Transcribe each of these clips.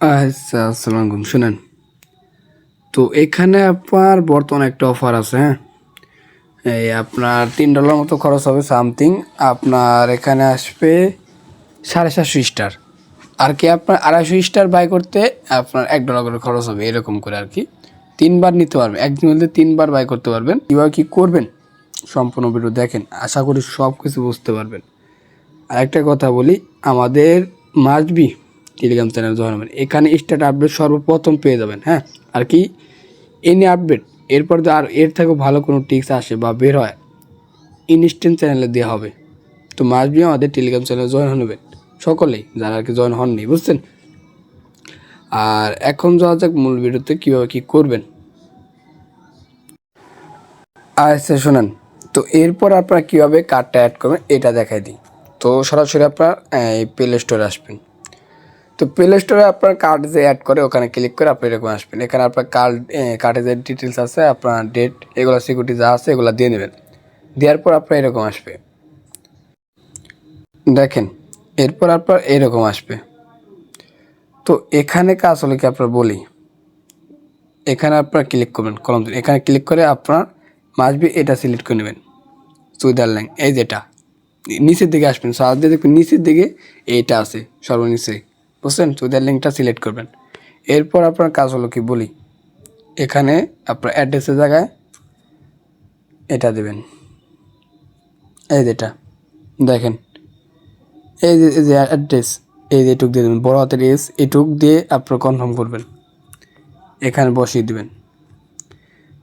আচ্ছা আসসালামু আলাইকুম শুনেন, তো এখানে আপনার বর্তমানে একটা অফার আছে হ্যাঁ? এই আপনার তিন ডলার মতো খরচ হবে সামথিং আপনার এখানে আসবে সাড়ে সাতশো স্টার আর কি আপনার আড়াইশো স্টার বাই করতে আপনার এক ডলার করে খরচ হবে, এরকম করে আর কি। তিনবার নিতে পারবেন, একদিন মধ্যে তিনবার বাই করতে পারবেন। কীভাবে কী করবেন? সম্পূর্ণ ভিডিও দেখেন, আশা করি সব কিছু বুঝতে পারবেন। আর একটা কথা বলি, আমাদের মাসবি টেলিগ্রাম চ্যানেল জয়েন হবেন। এখানে স্টার্ট আপডেট সর্বপ্রথম পেয়ে যাবেন হ্যাঁ? আর কি? এনি আপডেট এরপর আর এর থেকেও ভালো কোনো টিক্স আসে বা বের হয় ইনস্ট্যান্ট চ্যানেলে দেওয়া হবে। তো মাসবি আমাদের টেলিগ্রাম চ্যানেলে জয়েন হবেন সকলেই, যারা আর কি জয়েন হননি, বুঝছেন? আর এখন যাওয়া যাক মূল ভিডিওতে কীভাবে কী করবেন। আচ্ছা শোনেন, তো এরপর আপনারা কীভাবে কার্ডটা অ্যাড করবেন, এটা দেখাই দিই। তো সরাসরি আপনার, এই প্লে স্টোরে আসবেন। তো প্লে স্টোরে আপনার কার্ড যে অ্যাড করে, ওখানে ক্লিক করে আপনি এরকম আসবেন। এখানে আপনার কার্ড কার্ডে যে ডিটেলস আছে, আপনার ডেট এগুলো সিকিউরিটি যা আছে, এগুলো দিয়ে নেবেন। দেওয়ার পর আপনার এরকম আসবে। দেখেন, এরপর আপনার এরকম আসবে। তো এখানে কাজ হলো কি আপনার বলি? এখানে আপনার ক্লিক করবেন, কলম এখানে ক্লিক করে আপনার মাসবি এটা সিলেক্ট করে নেবেন। সুইজারল্যান্ড এই যেটা। নিচের দিকে আসবেন। সার্চ দেখবেন নিচের দিকে এইটা আছে, সর্বনিচে। বুঝছেন? সুইজারল্যান্ডটা সিলেক্ট করবেন। এরপর আপনার কাজ হলো কি বলি? এখানে আপনার অ্যাড্রেসের জায়গায় এটা দেবেন। এই যেটা দেখেন। এই যে এই যে অ্যাড্রেস এই যে এটুক দিয়ে দেবেন। বড় হাতের এস এটুক দিয়ে আপনার কনফার্ম করবেন। এখানে বসিয়ে দিবেন।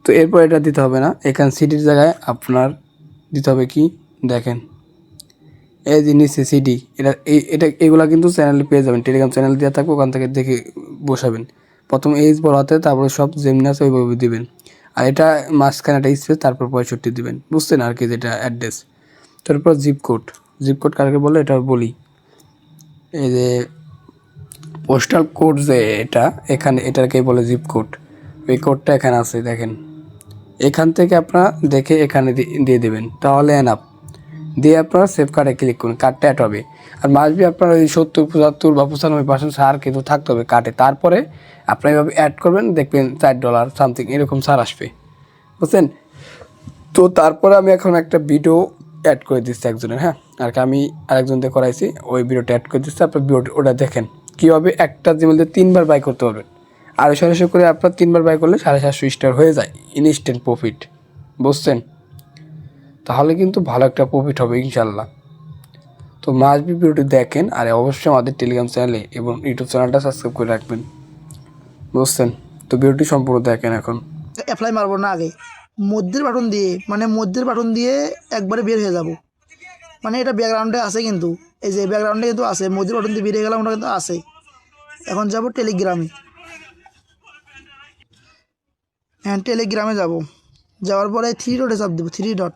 তো এরপর এটা দিতে হবে না। এখানে সিটির জায়গায় আপনার দিতে হবে কি? দেখেন। এই যে নিচে সিডি এটা এই, এটা এগুলা কিন্তু চ্যানেলে পেয়ে যাবেন। টেলিগ্রাম চ্যানেল দেওয়া থাকবে, ওখান থেকে দেখে বসাবেন। প্রথম এইচ বড় হাতে, তারপরে সব যেমনি আছে ওইভাবে দিবেন। আর এটা মাঝখানে একটা স্পেস তারপর পঁয়ষট্টি দিবেন। বুঝছেন আর কি যেটা অ্যাড্রেস তারপর জিপ কোড জিপ কোড কারকে বলে? এটা বলি। এই যে পোস্টাল কোড যে এটা, এখানে এটাকে বলে জিপ কোড ওই কোডটা এখানে আছে, দেখেন। এখান থেকে আপনারা দেখে এখানে দিয়ে দেবেন। তাহলে এনাপ দিয়ে আপনারা সেভ কার্ডে ক্লিক করুন কার্ডটা অ্যাড হবে। আর মাসবি আপনার ওই সত্তর, পঁচাত্তর বা পঁচানব্বই পার্সেন্ট সার কিন্তু থাকতে হবে কার্ডে তারপরে আপনি এভাবে অ্যাড করবেন, দেখবেন চার ডলার সামথিং এরকম সার আসবে। বুঝছেন? তো তারপরে আমি এখন একটা ভিডিও অ্যাড করে দিচ্ছি একজনের হ্যাঁ? আর কি আমি আরেকজন দিয়ে করাইছি, ওই ভিডিওটা অ্যাড করে দিচ্ছি, আপনার ভিডিও ওটা দেখেন। কীভাবে একটা মধ্যে তিনবার বাই করতে পারবেন। আর সরাসরি করে আপনার তিনবার বাই করলে সাড়ে সাতশো স্টার হয়ে যায় ইনস্ট্যান্ট প্রফিট বুঝছেন? তাহলে কিন্তু ভালো একটা প্রফিট হবে ইনশাল্লাহ তো মাসবি ভিডিওটি দেখেন আর অবশ্যই আমাদের টেলিগ্রাম চ্যানেলে এবং ইউটিউব চ্যানেলটা সাবস্ক্রাইব করে রাখবেন। বুঝছেন? তো ভিডিওটি সম্পূর্ণ দেখেন এখন। অ্যাপ্লাই মারবো না আগে। মধ্যের বাটন দিয়ে মানে মধ্যের বাটন দিয়ে একবারে বের হয়ে যাব। মানে এটা ব্যাকগ্রাউন্ডে আছে কিন্তু। এই যে ব্যাকগ্রাউন্ডে কিন্তু আছে, মধ্যের বাটন দিয়ে বেরিয়ে গেলাম, ওটা কিন্তু আছে। এখন যাব টেলিগ্রামে হ্যাঁ টেলিগ্রামে যাব। যাওয়ার পরে থ্রি ডটে চাপ দেবো থ্রি ডট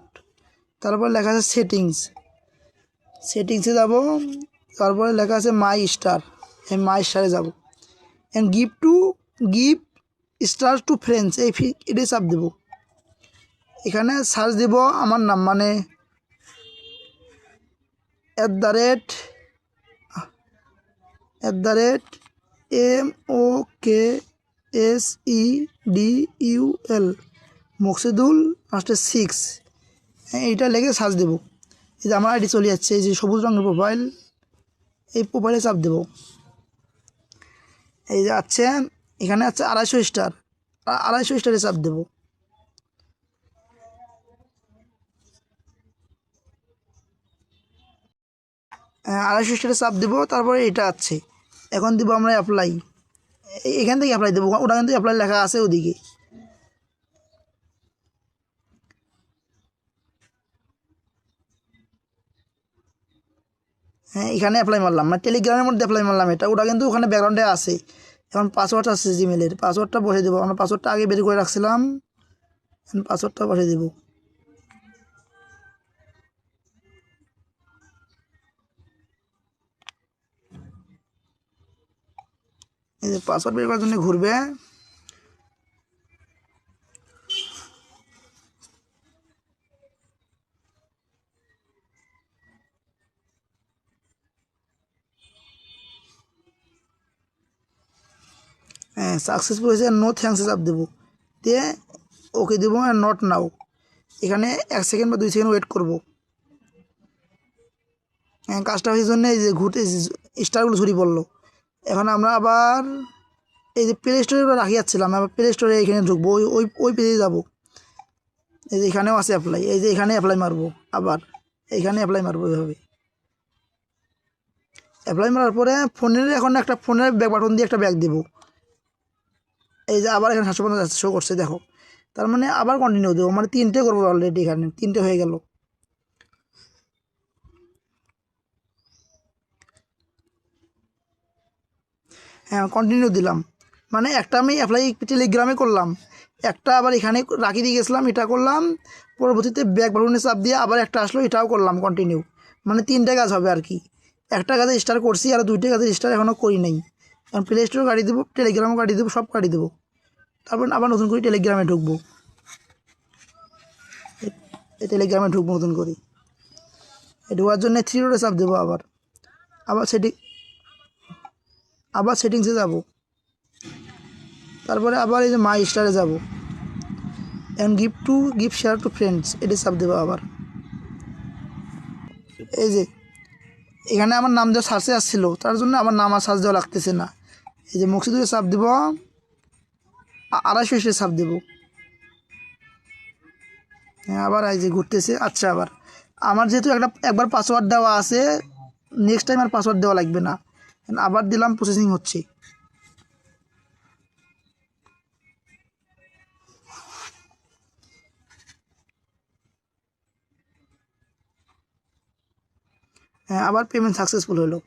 তারপর লেখা আছে সেটিংস সেটিংসে যাব, তারপরে লেখা আছে মাই স্টার এই মাই স্টারে যাব। And give to give star to friends এই এটাই চাপ দেবো। এখানে সার্চ দেব আমার নাম মানে at the rate at the rate M O K S E D U L Moksidul লাস্টে সিক্স এইটা লেগে সার্চ দেবো। এই যে আমার আইডি চলে যাচ্ছে এই যে সবুজ রঙের প্রোফাইল এই প্রোফাইলে চাপ দেবো। এই যে আছে এখানে আছে আড়াইশো স্টার আড়াইশো স্টারে চাপ দেবো। হ্যাঁ, আড়াইশো স্টারে চাপ দেবো তারপরে এটা আছে। এখন দিব আমরা অ্যাপ্লাই এখান থেকে অ্যাপ্লাই দেবো ওটা কিন্তু অ্যাপ্লাই লেখা আছে ওদিকে। হ্যাঁ এখানে অ্যাপ্লাই মারলাম। মানে টেলিগ্রামের মধ্যে অ্যাপ্লাই মারলাম এটা। ওটা কিন্তু ওখানে ব্যাকগ্রাউন্ডে আছে। এখন পাসওয়ার্ড আছে জিমেলের পাসওয়ার্ডটা বসে দেবো। আমরা পাসওয়ার্ডটা আগে বের করে রাখছিলাম। এখন পাসওয়ার্ডটা বসে দেবো। এই পাসওয়ার্ড বের করার জন্য ঘুরবে। হ্যাঁ সাকসেসফুল হয়েছে নো থ্যাংকসে চাপ দেবো। দিয়ে ওকে দেবো নট নাও এখানে এক সেকেন্ড বা দুই সেকেন্ড ওয়েট করব। হ্যাঁ কাজটা হয়েছে জন্য এই যে ঘুরতে স্টারগুলো ঝুরি পড়ল। এখন আমরা আবার এই যে প্লে স্টোরে রাখি যাচ্ছিলাম, আবার প্লে স্টোরে এখানে ঢুকবো, ওই ওই ওই পেজে যাব। এই যে এখানেও আছে অ্যাপ্লাই এই যে এখানে অ্যাপ্লাই মারবো আবার এইখানে অ্যাপ্লাই মারবো এভাবে। অ্যাপ্লাই মারার পরে ফোনের এখন একটা ফোনের ব্যাক বাটন দিয়ে একটা ব্যাগ দেবো। এই যে আবার এখানে সাতশো পঞ্চাশ শো করছে, দেখো। তার মানে আবার কন্টিনিউ দেবো মানে তিনটে করব অলরেডি এখানে, তিনটে হয়ে গেল। হ্যাঁ কন্টিনিউ দিলাম। মানে একটা আমি অ্যাপ্লাই টেলিগ্রামে করলাম, একটা আবার এখানে রাখি দিয়ে গেছিলাম, এটা করলাম, পরবর্তীতে ব্যাক বাটনে চাপ দিয়ে আবার একটা আসলো, এটাও করলাম কন্টিনিউ মানে তিনটে কাজ হবে আর কি। একটা কাজে স্টার করছি, আর দুইটা কাজে স্টার এখনও করি নাই। কারণ প্লে স্টোরে কাটিয়ে দেবো টেলিগ্রামও কাটিয়ে দেবো, সব কাটিয়ে দেবো। তারপর আবার নতুন করে টেলিগ্রামে ঢুকবো। এই টেলিগ্রামে ঢুকবো নতুন করে। ঢোকার জন্য থ্রি রোডে চাপ দেবো আবার। আবার সেটি আবার সেটিংসে যাব। তারপরে আবার এই যে মাই স্টারে যাব। And gift to gift share to friends এটি চাপ দেবো আবার। এই যে, এখানে আমার নাম দেওয়া সার্চে আসছিল, তার জন্য আমার নাম আর সার্চ দেওয়া লাগতেছে না। এই যে মুক্তিদুরে চাপ দেবো। আড়াইশো এসে ছাপ দেবো। হ্যাঁ আবার এই যে ঘুরতেছে আচ্ছা আবার। আমার যেহেতু একটা, একবার পাসওয়ার্ড দেওয়া আছে নেক্সট টাইম আর পাসওয়ার্ড দেওয়া লাগবে না। আবার দিলাম প্রসেসিং হচ্ছে। হ্যাঁ আবার পেমেন্ট সাকসেসফুল হলো।